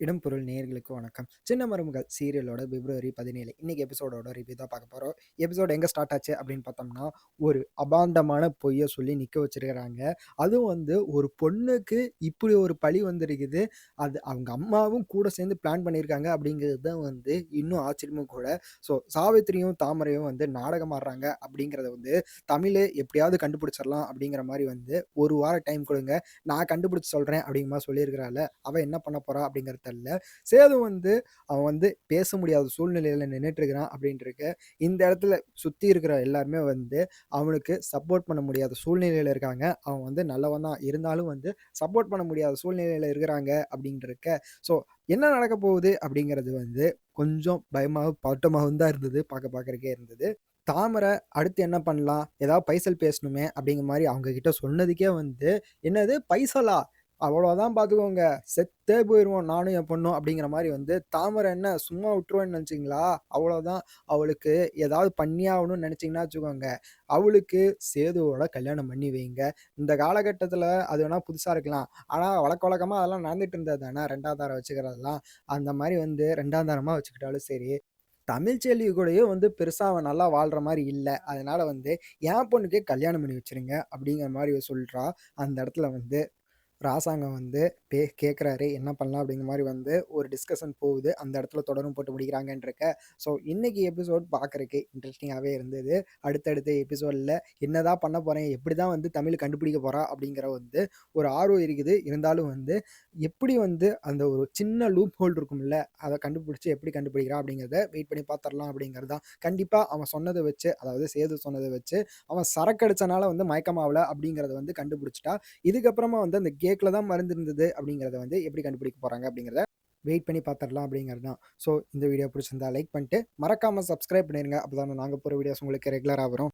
இடம் பொருள் நேர்களுக்கு வணக்கம். சின்ன மருமகள் சீரியலோட பிப்ரவரி பதினேழு. இன்னைக்கு எபிசோடோட ரிவ்யூ தான் பார்க்க போகிறோம் எபிசோட் எங்கே ஸ்டார்ட் ஆச்சு அப்படின்னு பார்த்தோம்னா ஒரு அபாண்டமான பொய்யை சொல்லி நிற்க வச்சிருக்கிறாங்க. அதுவும் வந்து ஒரு பொண்ணுக்கு இப்படி ஒரு பழி வந்திருக்குது. அது அவங்க அம்மாவும் கூட சேர்ந்து பிளான் பண்ணியிருக்காங்க அப்படிங்கிறது தான் வந்து இன்னும் ஆச்சரியமும் கூட. ஸோ சாவித்திரியும் தாமரையும் வந்து நாடகம் ஆடுறாங்க அப்படிங்கிறத வந்து தமிழ் எப்படியாவது கண்டுபிடிச்சிடலாம் அப்படிங்கிற மாதிரி வந்து ஒரு வாரம் டைம் கொடுங்க. நான் கண்டுபிடிச்சி சொல்கிறேன் அப்படிங்கிற மாதிரி சொல்லியிருக்கிறாள். அவள் என்ன பண்ண போகிறா அப்படிங்கிறது தெரில சேது வந்து அவன் வந்து பேச முடியாத சூழ்நிலையில் நின்றுட்டு இருக்கிறான் அப்படின்ட்டு இந்த இடத்துல சுற்றி இருக்கிற எல்லாருமே வந்து அவனுக்கு சப்போர்ட் பண்ண முடியாத சூழ்நிலையில் இருக்காங்க. அவன் வந்து நல்லவன் தான். இருந்தாலும் வந்து சப்போர்ட் பண்ண முடியாத சூழ்நிலையில் இருக்கிறாங்க அப்படின்ட்டு ஸோ என்ன நடக்க போகுது அப்படிங்கிறது வந்து கொஞ்சம் பயமாக பட்டமாகவும் தான் இருந்தது பார்க்க பார்க்குறக்கே இருந்தது. தாமரை அடுத்து என்ன பண்ணலாம்? ஏதாவது பைசல் பேசணுமே அப்படிங்கிற மாதிரி அவங்க கிட்ட சொன்னதுக்கே வந்து என்னது? பைசலா? அவ்வளோதான் பார்த்துக்கோங்க. செத்தே போயிடுவோம் நானும் என் பொண்ணும் அப்படிங்கிற மாதிரி வந்து தாமரை என்ன சும்மா விட்டுருவேன்னு நினச்சிங்களா? அவ்வளோதான். அவளுக்கு ஏதாவது பண்ணியாகணும்னு நினச்சிங்கன்னா வச்சுக்கோங்க. அவளுக்கு சேதுவோட கல்யாணம் பண்ணி வைங்க. இந்த காலகட்டத்தில் அது வேணால் புதுசாக இருக்கலாம். ஆனால் வழக்க வழக்கமாக அதெல்லாம் நடந்துட்டு இருந்தது தானே. ரெண்டாம் தாரம் வச்சுக்கிறதெல்லாம். அந்த மாதிரி வந்து ரெண்டாம் தாரமாக வச்சுக்கிட்டாலும் சரி. தமிழ்ச்செல்வி கூடயும் வந்து பெருசாக அவன் நல்லா வாழ்கிற மாதிரி இல்லை. அதனால் வந்து என் பொண்ணுக்கே கல்யாணம் பண்ணி வச்சுருங்க அப்படிங்கிற மாதிரி சொல்கிறா அந்த இடத்துல வந்து ராசாங்கம் வந்து பே கேட்குறாரு என்ன பண்ணலாம் அப்படிங்கிற மாதிரி வந்து ஒரு டிஸ்கஷன் போகுது. அந்த இடத்துல தொடரும் போட்டு முடிக்கிறாங்கன்றிருக்க ஸோ இன்றைக்கி எபிசோட் பார்க்குறக்கு இன்ட்ரெஸ்டிங்காகவே இருந்தது. அடுத்தடுத்த எபிசோடில் என்னதான் பண்ண போகிறேன் எப்படி தான் வந்து தமிழ் கண்டுபிடிக்க போகிறா அப்படிங்கிற வந்து ஒரு ஆர்வம் இருக்குது. இருந்தாலும் வந்து எப்படி வந்து அந்த ஒரு சின்ன லூப் ஹோல் இருக்கும்ல அதை கண்டுபிடிச்சி எப்படி கண்டுபிடிக்கிறா அப்படிங்கிறத வெயிட் பண்ணி பார்த்துடலாம் அப்படிங்கிறது தான். கண்டிப்பாக அவன் சொன்னதை வச்சு அதாவது சேது சொன்னதை வச்சு அவன் சரக்கடிச்சனால வந்து மயக்கமாவில் அப்படிங்கிறத வந்து கண்டுபிடிச்சிட்டா. இதுக்கப்புறமா வந்து அந்த கேக்கில் தான் மருந்து இருந்தது அப்படிங்கிறத வந்து எப்படி கண்டுபிடிக்க போகிறாங்க அப்படிங்கிறத வெயிட் பண்ணி பார்த்துடலாம் அப்படிங்கிறது தான் ஸோ இந்த வீடியோ பிடிச்சிருந்தா லைக் பண்ணிட்டு மறக்காமல் சப்ஸ்கிரைப் பண்ணிடுங்க அப்போ தான் நாங்கள் போகிற வீடியோஸ் உங்களுக்கு ரெகுலராக வரும்.